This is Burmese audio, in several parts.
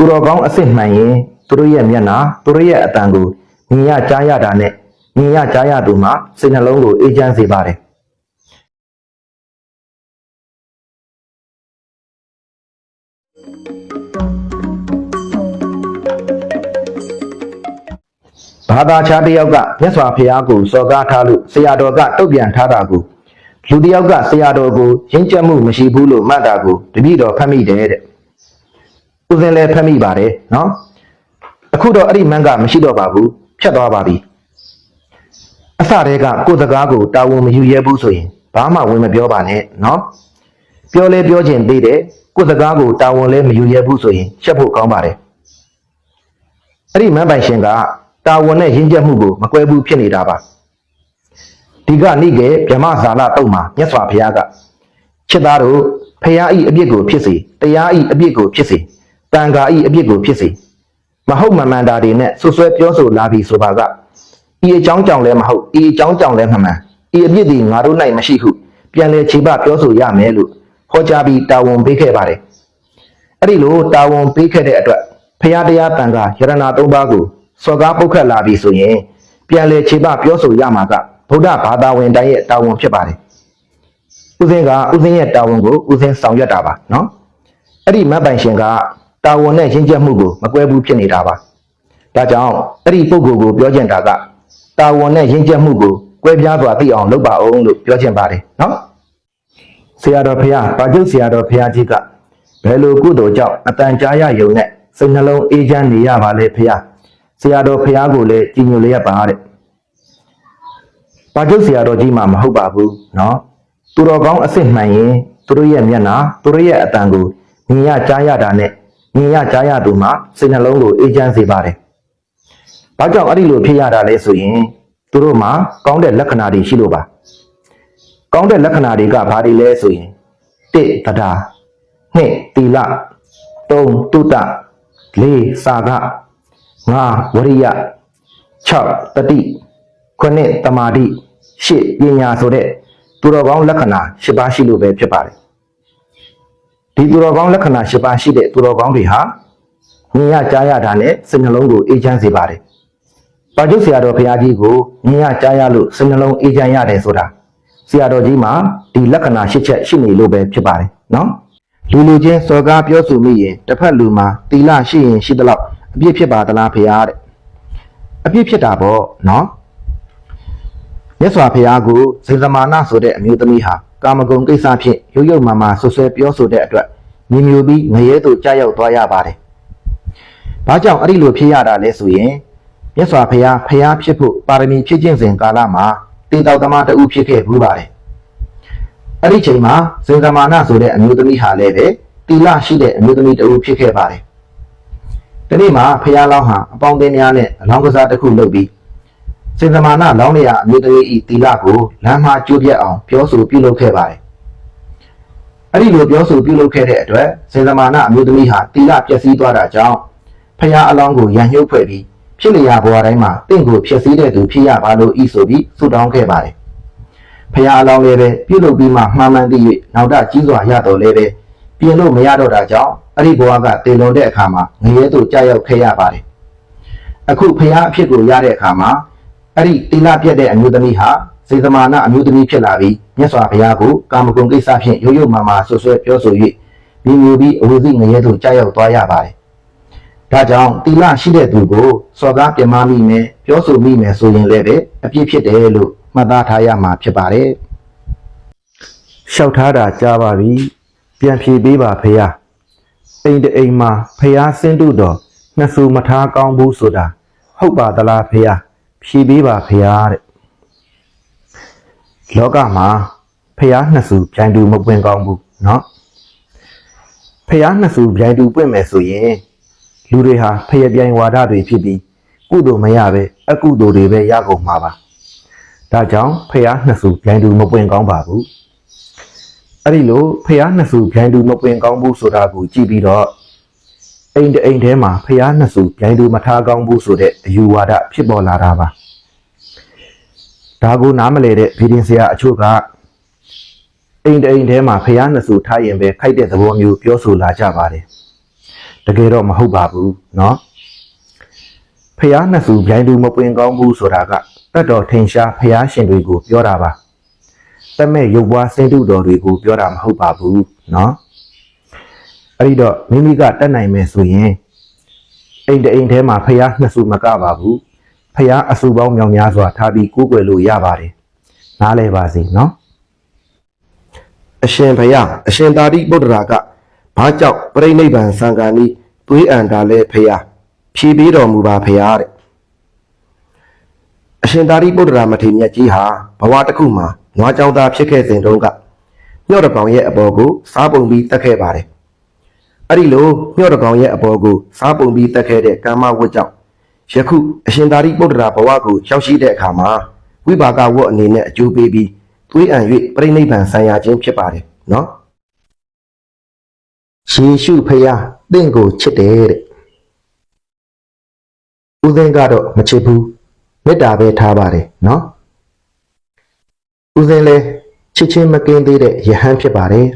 သူတော်ကောင်းအစ်စ်မှန်ရင်သူတို့ရဲ့မျက်နှာသူတို့ရဲ့အတန်ကိုမြင်ရကြားရတာနဲ့မြင်ရကြားရသူမှစိတ်နှလုံးကိုအေးချမ်းစေပါတယ်ဘာသာခြားတစ်ယောက်ကမြတ်စွာဘုရားကိုစော်ကားထားလို့ဆရာတော်ကတုတ်ပြန်ထားတာကိုလူတစ်ယောက်ကဆရာတော်ကိုရင်းကျက်မှုမရှိဘူးလို့မှတ်တာကိုတပည့်တော်ဖတ်မိတယ်တဲ့ ဥစဉ်လည်းဖတ်မိပါတယ်နော်အခုတော့အဲ့ဒီမန်းကမရှိတော့ပါဘူးဖြတ်သွားပါပြီအစတည်းကကိုယ်စကားကိုတာဝန်မယူရဲဘူးဆိုရင်ဘာမှဝင်မပြောပါနဲ့နော်ပြောလဲပြောခြင်းသေးတယ်ကိုယ်စကားကိုတာဝန်လည်းမယူရဲဘူးဆိုရင်ရှက်ဖို့ကောင်းပါတယ်အဲ့ဒီမန်းပိုင်ရှင်ကတာဝန်နဲ့ရင်းချက်မှုကိုမကွဲဘူးဖြစ်နေတာပါဒီကနေ့ကဗြဟ္မဇာလတုံမှာမြတ်စွာဘုရားကချစ်သားတို့ဖရာဤအပြစ်ကိုဖြစ်စေတရားဤအပြစ်ကိုဖြစ်စေ တန်ခါဤအပြစ်ကိုဖြစ်စေမဟုတ်မမှန်တာတွေနဲ့ဆွဆွဲပြောဆိုလာပြီဆိုပါကဤအကြောင်းကြောင့်လည်းမဟုတ်ဤအကြောင်းကြောင့်လည်းမမှန်ဤအပြစ်ဒီငါတို့၌မရှိဟုပြန်လဲခြေပပြောဆိုရမယ်လို့ဟောကြားပြီးတာဝန်ပေးခဲ့ပါတယ်အဲ့ဒီလိုတာဝန်ပေးခဲ့တဲ့အတွက်ဖရာတရားတန်ခါယရနာသုံးပါးကိုစော်ကားပုတ်ခတ်လာပြီဆိုရင်ပြန်လေခြေပပြောဆိုရမှာကဗုဒ္ဓဘာသာဝင်တိုင်းရဲ့တာဝန်ဖြစ်ပါတယ်။ဥစဉ်ကဥစဉ်ရဲ့တာဝန်ကိုဥစဉ်ဆောင်ရွက်တာပါနော်။အဲ့ဒီမတ်ပိုင်ရှင်က တာဝန်နဲ့ရင်းချက်မှုကိုမကွဲဘူးဖြစ်နေတာပါ။ဒါကြောင့်အဲ့ဒီပုံကိုယ်ကိုပြောချင်တာကတာဝန်နဲ့ရင်းချက်မှုကိုကွဲပြားစွာသိအောင်လုပ်ပါအောင်လို့ပြောချင်ပါတယ်နော်။ဆရာတော်ဖရာပါကျုပ်ဆရာတော်ဖရာကြီးကဘယ်လိုကုသိုလ်ကြောင့်အတန်ကြာရယုံနဲ့စိတ်နှလုံးအေးချမ်းနေရပါလဲဖရာ။ဆရာတော်ဖရာကိုလည်းကြည်ညိုလျက်ပါတဲ့။ပါကျုပ်ဆရာတော်ကြီးမှမဟုတ်ပါဘူးနော်။သူတော်ကောင်းအစ်စ်မှန်ရင်သူတို့ရဲ့မျက်နှာသူတို့ရဲ့အတန်ကိုမြင်ရကြားရတာနဲ့ မြင်ရကြားရသူမှစိတ်နှလုံးကိုအေးချမ်းစေပါတယ်။ဘာကြောင့်အဲ့ဒီလိုဖြစ်ရတာလဲဆိုရင်သူတို့မှာကောင်းတဲ့လက္ခဏာတွေရှိလို့ပါ။ကောင်းတဲ့လက္ခဏာတွေကဘာတွေလဲဆိုရင်တိတဒါနှစ်တီလသုံးတုတ္တလေးစာကငါဝရိယ6တတိခုနှစ်တမာတိ8ပညာဆိုတဲ့သူတော်ကောင်းလက္ခဏာ10ပါးရှိလို့ပဲဖြစ်ပါတယ် ဒီသူတော်ကောင်းလက္ခဏာ10ပါးရှိတဲ့သူတော်ကောင်းတွေဟာမြင်ရကြားရတာနဲ့စိတ်နှလုံးကိုအေးချမ်းစေပါတယ်ပါကျုပ်ဆရာတော်ဘုရားကြီးကိုမြင်ရကြားရလို့စိတ်နှလုံးအေးချမ်းရတယ်ဆိုတာဆရာတော်ကြီးမှာဒီလက္ခဏာ10ချက်ရှိနေလို့ပဲဖြစ်ပါတယ်နော်လူလူချင်းစော်ကားပြောဆိုမိရင်တစ်ဖက်လူမှာတီလရှိရင်ရှိသလောက်အပြစ်ဖြစ်ပါသလားဖေရတဲ့အပြစ်ဖြစ်တာပေါ့နော်မြတ်စွာဘုရားကိုဇေဇမာနဆိုတဲ့အမျိုးသမီးဟာ ကာမဂုဏ်ကိစ္စဖြင့်ရုပ်ရုပ်မာမာဆွဆွဲပြောဆိုတဲ့အတွက်မြင်မျိုးပြီးငရဲသို့ကြာရောက်သွားရပါတယ်။ဘာကြောင့်အဲ့ဒီလိုဖြစ်ရတာလဲဆိုရင်မြတ်စွာဘုရားဖျားဖြစ်ဖို့ပါရမီဖြည့်ခြင်းစဉ်ကာလမှာတေတောက်သမားတဦးဖြစ်ခဲ့ဘူးပါတယ်။အဲ့ဒီချိန်မှာဇင်ဇမာနဆိုတဲ့အမျိုးသမီးဟာလည်းပဲတီလရှိတဲ့အမျိုးသမီးတဦးဖြစ်ခဲ့ပါတယ်။ဒီနေ့မှာဖះလောင်းဟာအပေါင်းအသင်းများနဲ့အလောင်းကစားတစ်ခုလုပ်ပြီး ဇင်ဇမာနလောင်းနေရအမျိုးသမီးဤတီလကိုလမ်းမှာကျိုးပြက်အောင်ပြောဆိုပြုလုပ်ခဲ့ပါတယ်။အဲ့ဒီလိုပြောဆိုပြုလုပ်ခဲ့တဲ့အတွက်ဇင်ဇမာနအမျိုးသမီးဟာတီလပျက်စီးသွားတာကြောင့်ဖះအလောင်းကိုရန်ညှုပ်ဖွဲ့ပြီးဖြစ်လျာဘဝတိုင်းမှာတင့်ကိုဖျက်ဆီးတဲ့သူဖြစ်ရပါလို့ဤဆိုပြီးဆုတောင်းခဲ့ပါတယ်။ဖရာအလောင်းလည်းပဲပြုတ်လုပ်ပြီးမှမှန်မှန်သိ၍နောက်တကြီးစွာရတော်လည်းပဲပြင်လို့မရတော့တာကြောင့်အဲ့ဒီဘဝကတည်လွန်တဲ့အခါမှာငရဲသို့ကြာရောက်ခဲ့ရပါတယ်အခုဖရာအဖြစ်ကိုရတဲ့အခါမှာ အဲ့ဒီတိလပြက်တဲ့အမျိုးသမီးဟာစေသမာနအမျိုးသမီးဖြစ်လာပြီးမြတ်စွာဘုရားကိုကာမဂုဏ်ကိစ္စဖြင့်ရုပ်ရုပ်မာမာဆွဆွဲပြောဆို၍မြင်မြူပြီးအဝိဇ္ဇငရဲသို့ကြာရောက်သွားရပါတယ်ဒါကြောင့်တိလရှိတဲ့သူကိုစော်ကားပြမမိမယ်ပြောဆိုမိမယ်ဆိုရင်လည်းပဲအပြစ်ဖြစ်တယ်လို့မှတ်သားထားရမှာဖြစ်ပါတယ်လျှောက်ထားတာကြားပါပြီပြန်ဖြေပေးပါဖေဟာအိမ်တအိမ်မှာဖေဟာစင်းတုတော်နှစ်ဆူမထားကောင်းဘူးဆိုတာဟုတ်ပါသလားဖေဟာ ဖြေပေးပါဖေဟာတဲ့လောကမှာဖေဟာနှစ်ဆူပြိုင်တူမပွင့်ကောင်းဘူးเนาะဖေဟာနှစ်ဆူပြိုင်တူပွင့်မယ်ဆိုရင်လူတွေဟာဖယပြိုင်ဝါဒတွေဖြစ်ပြီးကုသိုလ်မရပဲအကုသိုလ်တွေပဲရကုန်မှာပါဒါကြောင့်ဖေဟာနှစ်ဆူပြိုင်တူမပွင့်ကောင်းပါဘူး အဲ့ဒီလိုဖះနှစ်စုဗျိုင်းတူမပွင်ကောင်းဘူးဆိုတာကိုကြည့်ပြီးတော့ အိမ်တအိမ်ထဲမှာဖះနှစ်စုဗျိုင်းတူမထားကောင်းဘူးဆိုတဲ့အယူဝါဒဖြစ်ပေါ်လာတာပါဒါကိုနားမလဲတဲ့ဗီဒင်ဆရာအချို့ကအိမ်တအိမ်ထဲမှာဖះနှစ်စုထားရင်ပဲခိုက်တဲ့သဘောမျိုးပြောဆိုလာကြပါတယ် တကယ်တော့မဟုတ်ပါဘူးเนาะဖះနှစ်စုဗျိုင်းသူမပွင့်ကောင်းဘူးဆိုတာကတတ်တော်ထင်ရှားဖះရှင်တွေကိုပြောတာပါတမဲ့ရုပ်ပွားစင်တုတော်တွေကိုပြောတာမဟုတ်ပါဘူးเนาะ အဲ့ဒီတော့မိမိကတတ်နိုင်မယ်ဆိုရင်အိမ်တအိမ်ထဲမှာဖျားနှစ်ဆူမကပါဘူးဖျားအဆူပေါင်းမြောင်များစွာထားပြီးကိုးကွယ်လို့ရပါတယ်နားလဲပါစေနော်အရှင်ဖယားအရှင်သာတိပုတ္တရာကဘာကြောင့်ပြိဋိဘံစံကံဤသွေးအန်တာလဲဖယားဖြေပေးတော်မူပါဖယားတဲ့အရှင်သာတိပုတ္တရာမထေမြတ်ကြီးဟာဘဝတစ်ခုမှာငွားကြောင်သားဖြစ်ခဲ့စဉ်တုန်းကညော့တကောင်ရဲ့အပေါ်ကိုစားပုံပြီးတက်ခဲ့ပါတယ် အဲ့ဒီလိုညော့တကောင်ရဲ့အပေါ်ကိုစားပုံပြီးတက်ခဲ့တဲ့ကာမဝတ်ကြောင့်ယခုအရှင်သာရိပုတ္တရာဘဝကိုရောက်ရှိတဲ့အခါမှာဝိပါကဝတ်အနေနဲ့အကျိုးပေးပြီးသွေးအံ၍ပြိဋိဘံဆံရခြင်းဖြစ်ပါတယ်နော်ယေရှုဖျားတင့်ကိုချစ်တယ်တဲ့ဦးသိန်းကတော့မချစ်ဘူးမေတ္တာပဲထားပါတယ်နော်ဦးသိန်းလဲချစ်ချင်းမကင်းသေးတဲ့ယဟန်ဖြစ်ပါတယ်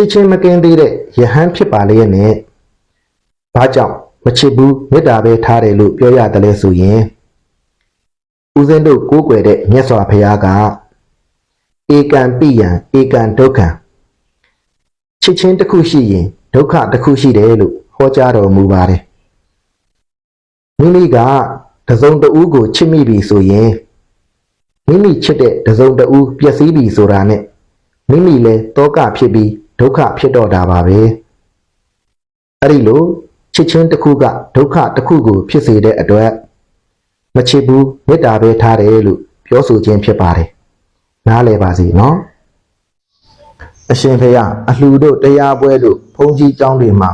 ချစ်ချင်းမကင်းသေးတဲ့ယဟန်ဖြစ်ပါလေရဲ့နဲ့ဘာကြောင့်မချစ်ဘူးမေတ္တာပဲထားတယ်လို့ပြောရတယ်လဲဆိုရင်ဦးသိန်းတို့ကိုးကွယ်တဲ့မြတ်စွာဘုရားကဧကံပိယံဧကံဒုက္ခံချစ်ချင်းတစ်ခုရှိရင်ဒုက္ခတစ်ခုရှိတယ်လို့ဟောကြားတော်မူပါတယ်မိမိကတစုံတဦးကိုချစ်မိပြီဆိုရင်မိမိချစ်တဲ့တစုံတဦးပျက်စီးပြီဆိုတာနဲ့မိမိလည်းတောကဖြစ်ပြီး ဒုက္ခဖြစ်တော့တာပါပဲအဲ့ဒီလိုချစ်ချင်းတစ်ခုကဒုက္ခတစ်ခုကိုဖြစ်စေတဲ့အတွက်မချစ်ဘူးမေတ္တာပဲထားတယ်လို့ပြောဆိုခြင်းဖြစ်ပါတယ်နားလည်ပါစေနော်အရှင်ဖေယအလှူတို့တရားပွဲတို့ဘုန်းကြီးကျောင်းတွေမှာ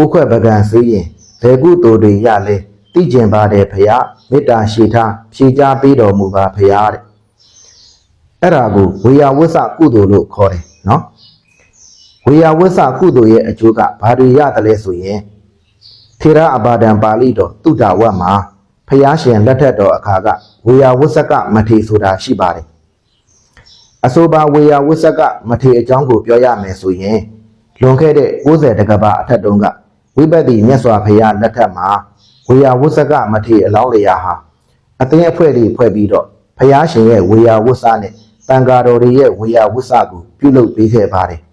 ဥခွက်ပကံစည်းရင်ဘယ်ကုသိုလ်တွေရလဲသိကျင်ပါတယ်ဖေယမေတ္တာရှိထားဖြေချပေးတော်မူပါဖေယတဲ့အဲ့ဒါကိုဝေယဝစ္စကုသိုလ်လို့ခေါ်တယ်နော် ဝေယဝစ္စကုသိုလ်ရဲ့အကျိုးကဘာတွေရတယ်လဲဆိုရင်ထေရအပါဒံပါဠိတော်တုဒ္ဒဝတ်မှာဖျားရှင်လက်ထက်တော်အခါကဝေယဝစ္စကမထေဆိုတာရှိပါတယ်အဆိုပါဝေယဝစ္စကမထေအကြောင်းကိုပြောရမယ်ဆိုရင်လွန်ခဲ့တဲ့60တကဘာအထက်တုန်းကဝိပဿနာမြတ်စွာဘုရားလက်ထက်မှာဝေယဝစ္စကမထေအလောင်းလျာဟာအသင်းအဖွဲ့တွေဖွဲ့ပြီးတော့ဘုရားရှင်ရဲ့ဝေယဝစ္စနဲ့တန်ဃာတော်တွေရဲ့ဝေယဝစ္စကိုပြုလုပ်ပေးခဲ့ပါတယ်။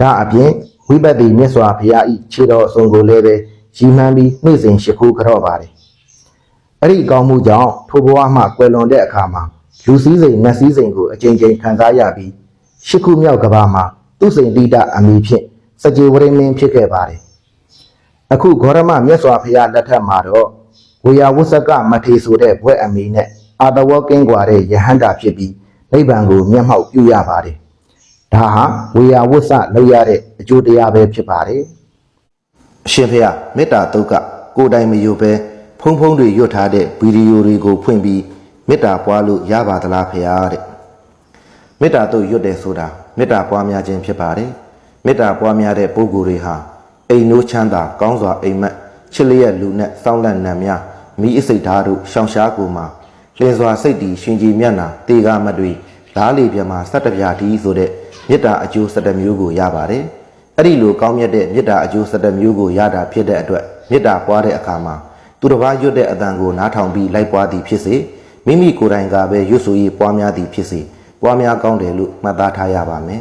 ဒါအပြင်ဝိပဿနာမြတ်စွာဘုရားဤခြေတော်အစုံကိုလည်းပဲရည်မှန်းပြီးနေ့စဉ်ရှိခိုးကြော့ပါတယ်။အဲ့ဒီအကောင်းမှုကြောင့်ထိုဘဝမှကွယ်လွန်တဲ့အခါမှာလူစည်းစိမ်နတ်စည်းစိမ်ကိုအကြိမ်ကြိမ်ခံစားရပြီးရှစ်ခုမြောက်ကဘာမှာသူစိန်တိတအမိဖြင့်စကြေဝရိမင်းဖြစ်ခဲ့ပါတယ်အခုဂေါရမမြတ်စွာဘုရားလက်ထက်မှာတော့ဝေယဝစ္စကမထေဆိုတဲ့ဘွဲ့အမိနဲ့အာတဝကင်းကွာတဲ့ယဟန္တာဖြစ်ပြီးနိဗ္ဗာန်ကိုမျက်မှောက်ပြုရပါတယ် ဒါဟာဝေယဝစ္စလောက်ရတဲ့အကျိုးတရားပဲဖြစ်ပါတယ်အရှင်ဖေယမေတ္တာတုတ်ကကိုယ်တိုင်မယူပဲဖုံဖုံတွေရွတ်ထားတဲ့ဗီဒီယိုတွေကိုဖွင့်ပြီးမေတ္တာပွားလို့ရပါသလားဖေယတဲ့မေတ္တာတုတ်ရွတ်တယ်ဆိုတာမေတ္တာပွားများခြင်းဖြစ်ပါတယ်မေတ္တာပွားများတဲ့ပုဂ္ဂိုလ်တွေဟာအိမ်နိုးချမ်းသာကောင်းစွာအိမ်မက်ချစ်လျက်လူနဲ့စောင့်လက်နံများမိအစိတ်ဓာတ်တို့ရှောင်ရှားကိုမှာလင်းစွာစိတ်တီရှင်ကြည်မျက်နာတေကာမတွေလားလေပြမှာစက်တပြားဒီဆိုတဲ့ မေတ္တာအကျိုးစက်တမျိုးကိုရပါတယ်အဲ့ဒီလိုကောင်းမြတ်တဲ့မေတ္တာအကျိုးစတဲ့မျိုးကိုရတာဖြစ်တဲ့အတွက်မေတ္တာပွားတဲ့အခါမှာသူတစ်ပါးရွတ်တဲ့အတန်ကိုနားထောင်ပြီးလိုက်ပွားသည်ဖြစ်စေမိမိကိုယ်တိုင်ကပဲရွတ်ဆိုရေးပွားများသည်ဖြစ်စေပွားများကောင်းတယ်လို့မှတ်သားထားရပါမယ်